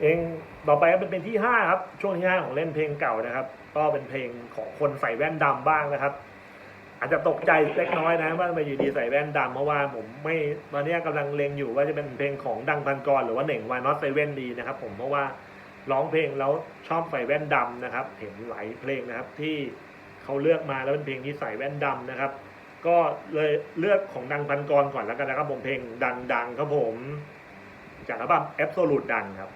เพลงต่อไปก็เป็นเพลงที่ห้าครับ ช่วงที่ห้าของเล่นเพลงเก่านะครับ ก็เป็นเพลงของคนใส่แว่นดำบ้างนะครับ อาจจะตกใจเล็กน้อยนะว่าทำไมาอยู่ดีใส่แว่นดำเพราะว่าผมไม่ตอนนี้กำลังเลงอยู่ว่าจะเป็นเพลงของดังพันกรหรือว่าเหน่งวายนอตเซเว่นดีนะครับ ผมเพราะว่าร้องเพลงแล้วชอบใส่แว่นดำนะครับ เห็นหลายเพลงนะครับที่เขาเลือกมาแล้วเป็นเพลงที่ใส่แว่นดำนะครับ ก็เลยเลือกของดังพันกรก่อนแล้วกันนะครับผมเพลงดังๆครับผม จากอัลบั้ม Absolute ดังครับ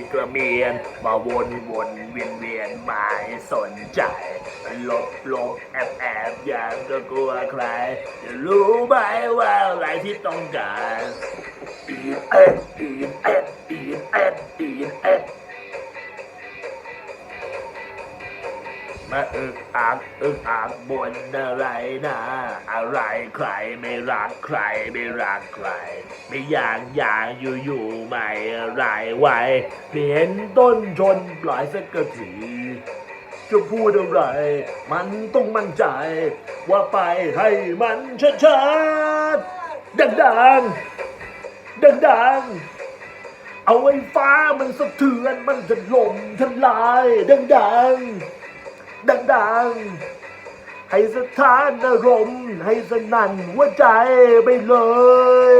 กระบิดกระเมียน มาวนวนเวียนเวียนไม่สนใจลบลบแอบแอบอย่างก็กลัวใคร จะรู้ไหมว่าอะไรที่ต้องการอีเอ็ดอีเอ็ดอีเอ็ดอีเอ็ด มาอึกอักอึกอักบนอะไรนะ อะไรใครไม่รักใครไม่รักใคร ไม่อยากอยากอยู่อยู่ไม่อะไรไว้ไม่เห็นต้นชนปล่อยสักกะทีจะพูดอะไร มันต้องมั่นใจ ว่าไปให้มันชัดชัดๆดังๆดังเอาไอ้ฟ้ามันสะเทือนมันจะล่มทลายดังๆ ดังๆ ให้สถานอารมณ์ให้สนั่นหัวใจไปเลย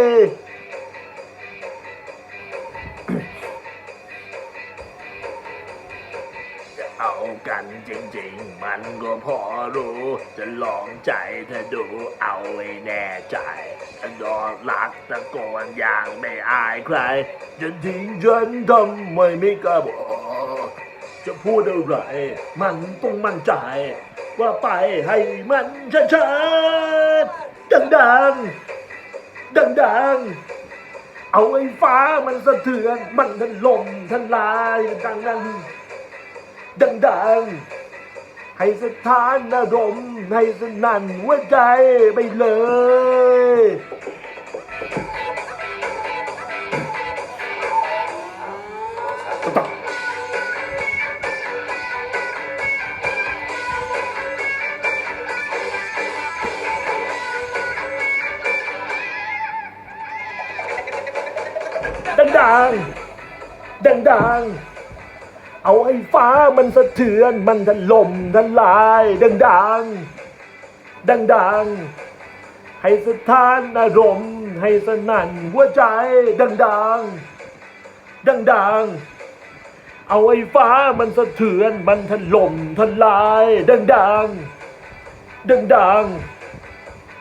จะเอากันจริงๆ มันก็พอรู้ จะลองใจเธอดูเอาไว้แน่ใจถ้าดอกรักตะโกนอย่างไม่อายใคร จะทิ้งฉันทำไมไม่กล้าบอก จะพูดอะไร มันต้องมั่นใจ ว่าไปให้มันชัดๆดังๆดังๆเอาไอ้ฟ้ามันสะเทือน มันทันลมทันลายดังๆดังๆให้สถานอารมณ์ให้สนั่นหัวใจไปเลย ดังๆดังๆเอาไอ้ฟ้ามันสะเทือนมันถล่มทลายดังๆดังๆให้สถานอารมณ์ให้สนั่นหัวใจดังๆดังๆเอาไอ้ฟ้ามันสะเทือนมันถล่มทลายดังๆดังๆ